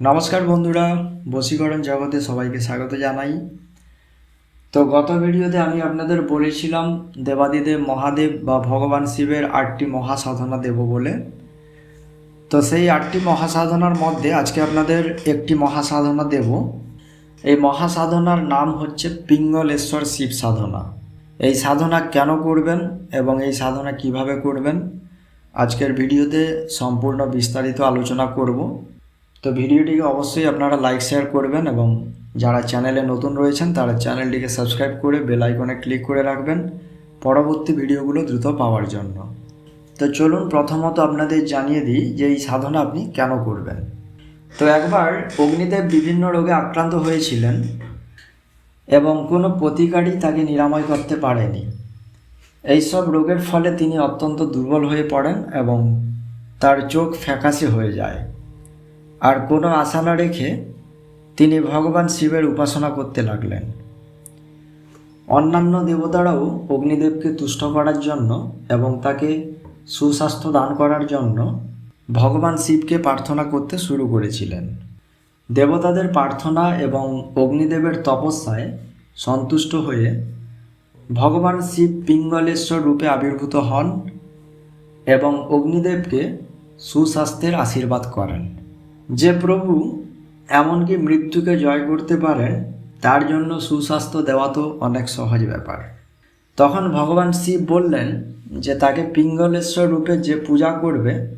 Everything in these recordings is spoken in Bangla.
নমস্কার বন্ধুরা, বশীকরণ জগতে সবাইকে স্বাগত জানাই। তো গত ভিডিওতে আমি আপনাদের বলেছিলাম দেবাদিদেব মহাদেব বা ভগবান শিবের আটটি মহাসাধনা দেব বলে। তো সেই আটটি মহাসাধনার মধ্যে আজকে আপনাদের একটি মহাসাধনা দেব। এই মহাসাধনার নাম হচ্ছে পিঙ্গলেশ্বর শিব সাধনা। এই সাধনা কেন করবেন এবং এই সাধনা কীভাবে করবেন, আজকের ভিডিওতে সম্পূর্ণ বিস্তারিত আলোচনা করব। তো ভিডিওটিকে অবশ্যই আপনারা লাইক শেয়ার করবেন এবং যারা চ্যানেলে নতুন রয়েছেন, তারা চ্যানেলটিকে সাবস্ক্রাইব করে বেল আইকনে ক্লিক করে রাখবেন পরবর্তী ভিডিওগুলো দ্রুত পাওয়ার জন্য। তো চলুন প্রথমত আপনাদের জানিয়ে দিই যে এই সাধনা আপনি কেন করবেন। তো একবার অগ্নিদেব বিভিন্ন রোগে আক্রান্ত হয়েছিলেন এবং কোনো প্রতিকারই তাকে নিরাময় করতে পারেনি। এইসব রোগের ফলে তিনি অত্যন্ত দুর্বল হয়ে পড়েন এবং তার চোখ ফ্যাকাশে হয়ে যায়। আর কোনো আশা না রেখে তিনি ভগবান শিবের উপাসনা করতে লাগলেন। অন্যান্য দেবতারাও অগ্নিদেবকে তুষ্ট করার জন্য এবং তাকে সুস্বাস্থ্য দান করার জন্য ভগবান শিবকে প্রার্থনা করতে শুরু করেছিলেন। দেবতাদের প্রার্থনা এবং অগ্নিদেবের তপস্যায় সন্তুষ্ট হয়ে ভগবান শিব পিঙ্গলেশ্বর রূপে আবির্ভূত হন এবং অগ্নিদেবকে সুস্বাস্থ্যের আশীর্বাদ করেন। যে প্রভু এমনকি মৃত্যুকে জয় করতে পারেন, তার জন্য সুস্বাস্থ্য দেওয়া তো অনেক সহজ ব্যাপার। তখন ভগবান শিব বললেন যে তাকে পিঙ্গলেশ্বর রূপে যে পূজা করবে,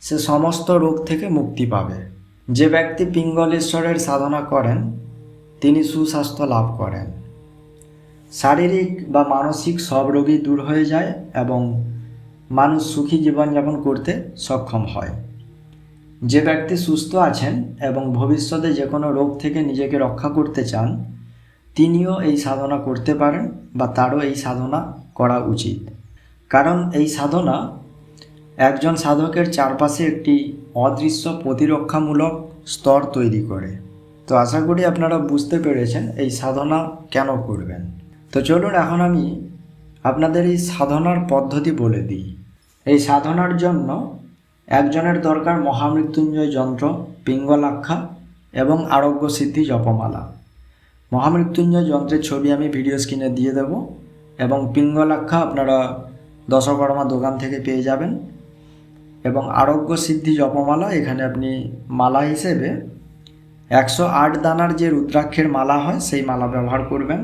সে সমস্ত রোগ থেকে মুক্তি পাবে। যে ব্যক্তি পিঙ্গলেশ্বরের সাধনা করেন, তিনি সুস্বাস্থ্য লাভ করেন। শারীরিক বা মানসিক সব রোগই দূর হয়ে যায় এবং মানুষ সুখী জীবনযাপন করতে সক্ষম হয়। যে ব্যক্তি সুস্থ আছেন এবং ভবিষ্যতে যে কোনো রোগ থেকে নিজেকে রক্ষা করতে চান, তিনিও এই সাধনা করতে পারেন বা তারও এই সাধনা করা উচিত। কারণ এই সাধনা একজন সাধকের চারপাশে একটি অদৃশ্য প্রতিরক্ষামূলক স্তর তৈরি করে। তো আশা করি আপনারা বুঝতে পেরেছেন এই সাধনা কেন করবেন। তো চলুন এখন আমি আপনাদের এই সাধনার পদ্ধতি বলে দিই। এই সাধনার জন্য একজনের দরকার মহামৃত্যুঞ্জয় যন্ত্র, পিঙ্গলাক্ষা এবং আরোগ্য সিদ্ধি জপমালা। মহামৃত্যুঞ্জয় যন্ত্রের ছবি আমি ভিডিও স্ক্রিনে দিয়ে দেব এবং পিঙ্গলাক্ষা আপনারা দশকর্মা দোকান থেকে পেয়ে যাবেন এবং আরোগ্য সিদ্ধি জপমালা এখানে আপনি মালা হিসেবে একশো আট দানার যে রুদ্রাক্ষের মালা হয় সেই মালা ব্যবহার করবেন।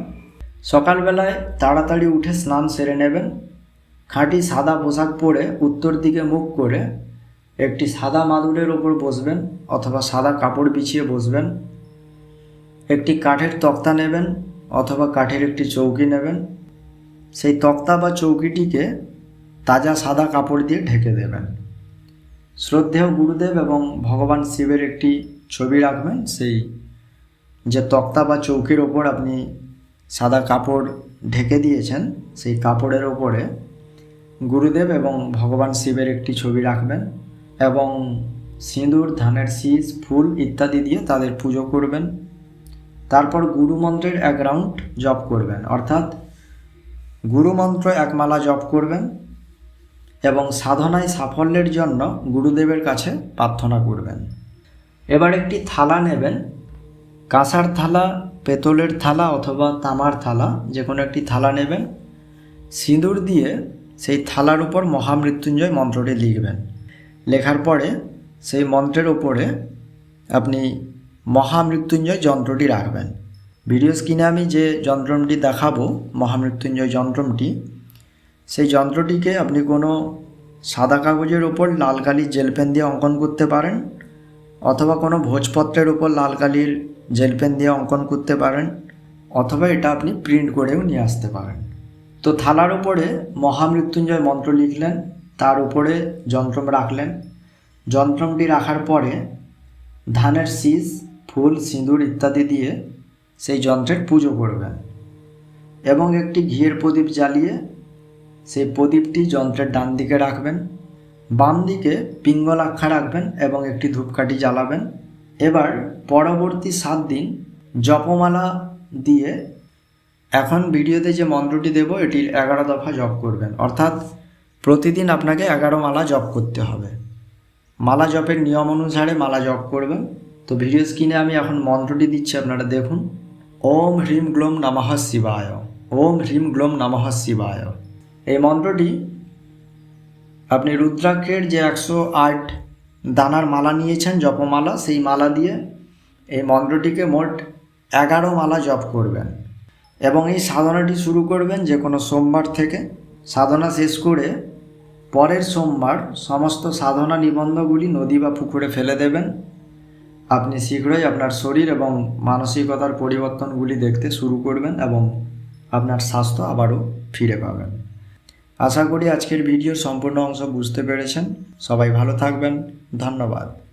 সকালবেলায় তাড়াতাড়ি উঠে স্নান সেরে নেবেন। খাঁটি সাদা পোশাক পরে উত্তর দিকে মুখ করে একটি সাদা মাদুরের ওপর বসবেন অথবা সাদা কাপড় বিছিয়ে বসবেন। একটি কাঠের তক্তা নেবেন অথবা কাঠের একটি চৌকি নেবেন। সেই তক্তা বা চৌকিটিকে তাজা সাদা কাপড় দিয়ে ঢেকে দেবেন। শ্রদ্ধেয় গুরুদেব এবং ভগবান শিবের একটি ছবি রাখবেন, সেই যে তক্তা বা চৌকির ওপর আপনি সাদা কাপড় ঢেকে দিয়েছেন, সেই কাপড়ের ওপরে গুরুদেব এবং ভগবান শিবের একটি ছবি রাখবেন। এবং সিঁদুর, ধানের শীষ, ফুল ইত্যাদি দিয়ে তাদের পুজো করবেন। তারপর গুরু মন্ত্রের এক রাউন্ড জপ করবেন। অর্থাৎ গুরু মন্ত্র এক মালা জপ করবেন এবং সাধনায় সাফল্যের জন্য গুরুদেবের কাছে প্রার্থনা করবেন। এবার একটি থালা নেবেন। কাঁসার থালা, পেতলের থালা অথবা তামার থালা, যে কোনো একটি থালা নেবেন। সিঁদুর দিয়ে সেই থালার উপর মহামৃত্যুঞ্জয় মন্ত্রটি লিখবেন। লেখার পরে সেই মন্ত্রের ওপরে আপনি মহামৃত্যুঞ্জয় যন্ত্রটি রাখবেন। ভিডিও স্ক্রিনে আমি যে যন্ত্রটি দেখাবো, মহামৃত্যুঞ্জয় যন্ত্রটি সেই যন্ত্রটিকে আপনি কোনো সাদা কাগজের ওপর লাল কালির জেল পেন দিয়ে অঙ্কন করতে পারেন, অথবা কোনো ভোজপত্রের ওপর লাল কালির জেল পেন দিয়ে অঙ্কন করতে পারেন, অথবা এটা আপনি প্রিন্ট করেও নিয়ে আসতে পারেন। তো থালার উপরে মহামৃত্যুঞ্জয় মন্ত্র লিখলেন তার উপরে যন্ত্রম রাখলেন। যন্ত্রমটি রাখার পরে ধানের শীষ ফুল, সিঁদুর ইত্যাদি দিয়ে সেই যন্ত্রের পুজো করবেন এবং একটি ঘিয়ের প্রদীপ জ্বালিয়ে সেই প্রদীপটি যন্ত্রের ডান দিকে রাখবেন, বাম দিকে পিঙ্গল আক্ষা রাখবেন এবং একটি ধূপকাঠি জ্বালাবেন। এবার পরবর্তী সাত দিন জপমালা দিয়ে এখন ভিডিওতে যে মন্ত্রটি দেব এটির এগারো দফা জপ করবেন। অর্থাৎ প্রতিদিন আপনাকে এগারো মালা জপ করতে হবে। মালা জপের নিয়ম অনুসারে মালা জপ করবেন। তো ভিডিও স্ক্রিনে আমি এখন মন্ত্রটি দিচ্ছি, আপনারা দেখুন। ওম হ্রিম গ্লোম নমঃ শিবায়, ওম হ্রিম গ্লোম নমঃ শিবায়। এই মন্ত্রটি আপনি রুদ্রাক্ষের যে একশো আট দানার মালা নিয়েছেন, জপমালা, সেই মালা দিয়ে এই মন্ত্রটিকে মোট এগারো মালা জপ করবেন। এবং এই সাধনাটি শুরু করবেন যে কোনো সোমবার থেকে। সাধনা শেষ করে পরের সোমবার সমস্ত সাধনা নিবন্ধগুলি নদী বা পুকুরে ফেলে দেবেন। আপনি শীঘ্রই আপনার শরীর এবং মানসিকতার পরিবর্তনগুলি দেখতে শুরু করবেন এবং আপনার স্বাস্থ্য আবারও ফিরে পাবেন। আশা করি আজকের ভিডিওর সম্পূর্ণ অংশ বুঝতে পেরেছেন। সবাই ভালো থাকবেন। ধন্যবাদ।